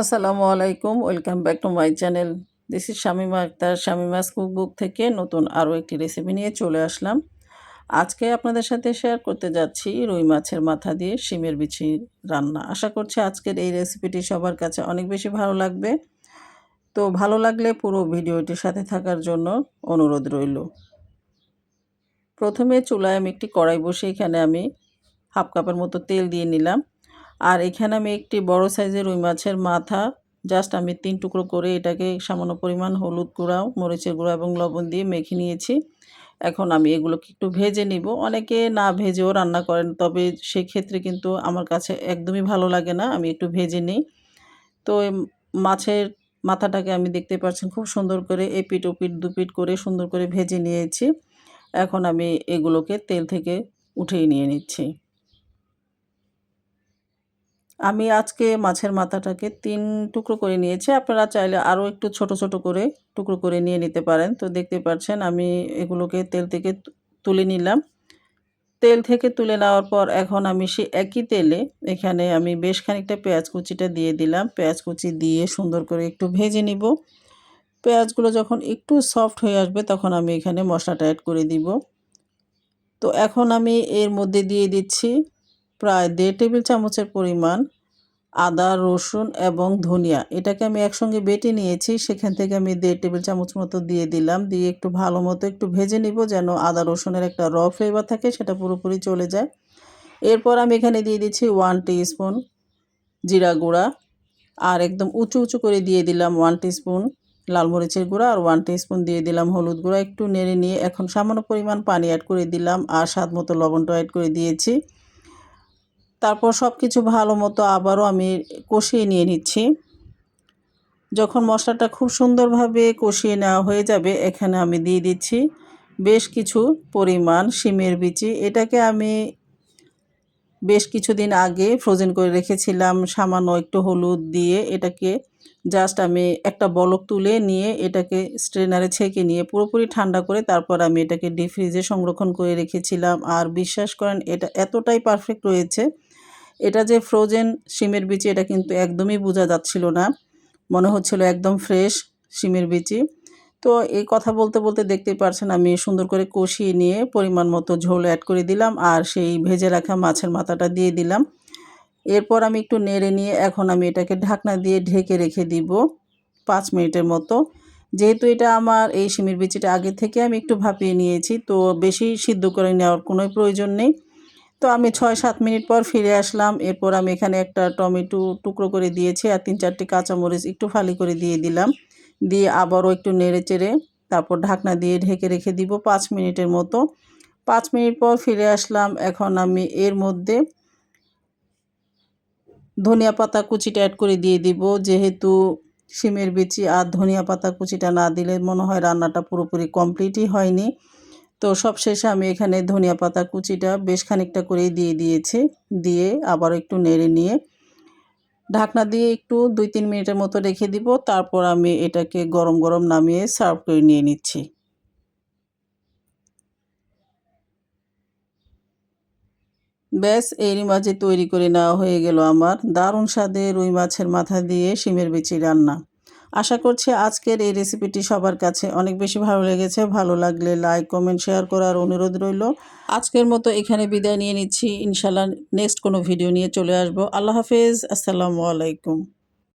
আসসালামু আলাইকুম, welcome back to my channel. This is Shamima Akter, Shamima's cookbook থেকে নতুন আরও একটি রেসিপি নিয়ে চলে আসলাম। আজকে আপনাদের সাথে শেয়ার করতে যাচ্ছি রুই মাছের মাথা দিয়ে শিমের বিচি রান্না। আশা করছি আজকের এই রেসিপিটি সবার কাছে অনেক বেশি ভালো লাগবে। তো ভালো লাগলে পুরো ভিডিওটির সাথে থাকার জন্য অনুরোধ রইল। প্রথমে চুলায় আমি একটি কড়াই বসে এখানে আমি হাফ কাপের মতো তেল দিয়ে নিলাম। আর এখানে আমি একটি বড় সাইজের রুই মাছের মাথা জাস্ট আমি তিন টুকরো করে এটাকে সামান্য পরিমাণ হলুদ গুঁড়াও মরিচের গুঁড়া এবং লবণ দিয়ে মেখে নিয়েছি। এখন আমি এগুলোকে একটু ভেজে নিব। অনেকে না ভেজেও রান্না করেন, তবে সেক্ষেত্রে কিন্তু আমার কাছে একদমই ভালো লাগে না, আমি একটু ভেজে নিই। তো মাছের মাথাটাকে আমি দেখতে পাচ্ছেন খুব সুন্দর করে এপিট ওপিট দুপিট করে সুন্দর করে ভেজে নিয়েছি। এখন আমি এগুলোকে তেল থেকে উঠিয়ে নিয়ে নিচ্ছি। আমি আজকে মাছের মাথাটাকে তিন টুকরো করে নিয়েছি। আপনারা চাইলে আরও একটু ছোট ছোট করে টুকরো করে নিয়ে নিতে পারেন। তো দেখতে পাচ্ছেন, আমি এগুলোকে তেল থেকে তুলে নিলাম। তেল থেকে তুলে নেওয়ার পর এখন আমি সে একই তেলে এখানে আমি বেশ খানিকটা পেঁয়াজ কুচিটা দিয়ে দিলাম। পেঁয়াজ কুচি দিয়ে সুন্দর করে একটু ভেজে নিব। পেঁয়াজগুলো যখন একটু সফট হয়ে আসবে তখন আমি এখানে মশলাটা অ্যাড করে দিব। তো এখন আমি এর মধ্যে দিয়ে দিচ্ছি প্রায় দেড় টেবিল চামচের পরিমাণ আদা, রসুন এবং ধনিয়া। এটাকে আমি একসঙ্গে বেটে নিয়েছি। সেখান থেকে আমি দেড় টেবিল চামচ মতো দিয়ে দিলাম। দিয়ে একটু ভালো মতো একটু ভেজে নিব যেন আদা, রসুনের একটা র ফ্লেভার থাকে, সেটা পুরোপুরি চলে যায়। এরপর আমি এখানে দিয়ে দিচ্ছি ওয়ান স্পুন জিরা গুঁড়া। আর একদম উঁচু উঁচু করে দিয়ে দিলাম ওয়ান স্পুন লাল মরিচের গুঁড়া আর ওয়ান স্পুন দিয়ে দিলাম হলুদ গুঁড়া। একটু নেড়ে নিয়ে এখন সামান্য পরিমাণ পানি অ্যাড করে দিলাম আর স্বাদ মতো লবণটা অ্যাড করে দিয়েছি। তারপর সব কিছু ভালো মতো আবারও আমি কষিয়ে নিয়ে নিচ্ছি। যখন মশলাটা খুব সুন্দরভাবে কষিয়ে নেওয়া হয়ে যাবে, এখানে আমি দিয়ে দিচ্ছি বেশ কিছু পরিমাণ শিমের বিচি। এটাকে আমি বেশ কিছুদিন আগে ফ্রোজেন করে রেখেছিলাম, সামান্য একটু হলুদ দিয়ে এটাকে জাস্ট আমি একটা বলক তুলে নিয়ে এটাকে স্ট্রেনারে ছেঁকে নিয়ে পুরোপুরি ঠান্ডা করে তারপর আমি এটাকে ডিপ ফ্রিজে সংরক্ষণ করে রেখেছিলাম। আর বিশ্বাস করেন, এটা এতটাই পারফেক্ট রয়েছে। এটা যে ফ্রোজেন শিমের বিচি, এটা কিন্তু একদমই বোঝা যাচ্ছিল না। মনে হচ্ছিল একদম ফ্রেশ শিমের বিচি। তো এই কথা বলতে বলতে দেখতেই পারছেন আমি সুন্দর করে কষিয়ে নিয়ে পরিমাণ মতো ঝোল অ্যাড করে দিলাম আর সেই ভেজে রাখা মাছের মাথাটা দিয়ে দিলাম। এরপর আমি একটু নেড়ে নিয়ে এখন আমি এটাকে ঢাকনা দিয়ে ঢেকে রেখে দিব পাঁচ মিনিটের মতো। যেহেতু এটা আমার এই শিমের বিচিটা আগে থেকে আমি একটু ভাপিয়ে নিয়েছি, তো বেশি সিদ্ধ করে নেওয়ার কোনো প্রয়োজন নেই। তো আমি ছয় সাত মিনিট পর ফিরে আসলাম। এরপর আমি এখানে একটা টমেটো টুকরো করে দিয়েছি আর তিন চারটি কাঁচামরিচ একটু ফালি করে দিয়ে দিলাম। দিয়ে আবারও একটু নেড়ে চেড়ে তারপর ঢাকনা দিয়ে ঢেকে রেখে দিব পাঁচ মিনিটের মতো। পাঁচ মিনিট পর ফিরে আসলাম এখন আমি এর মধ্যে ধনিয়া পাতা কুচিটা অ্যাড করে দিয়ে দিব। যেহেতু শিমের বিচি আর ধনিয়া পাতা কুচিটা না দিলে মনে হয় রান্নাটা পুরোপুরি কমপ্লিটই হয়নি। তো সব শেষে আমি এখানে ধনিয়া পাতা কুচিটা বেশ খানিকটা করেই দিয়ে দিয়েছি। দিয়ে আবার একটু নেড়ে নিয়ে ঢাকনা দিয়ে একটু দুই তিন মিনিটের মতো রেখে দিব। তারপর আমি এটাকে গরম গরম নামিয়ে সার্ভ করে নিয়ে নিচ্ছি। ব্যাস, এরই মাঝে তৈরি করে নেওয়া হয়ে গেল আমার দারুণ স্বাদে রুই মাছের মাথা দিয়ে শিমের বিচি রান্না। আশা করছি আজকের এই রেসিপিটি সবার কাছে অনেক বেশি ভালো লেগেছে। ভালো লাগলে লাইক কমেন্ট শেয়ার করার অনুরোধ রইল। আজকের মতো এখানে বিদায় নিয়ে নিচ্ছি। ইনশাল্লাহ নেক্সট কোনো ভিডিও নিয়ে চলে আসব। আল্লাহ হাফেজ। আসসালামু আলাইকুম।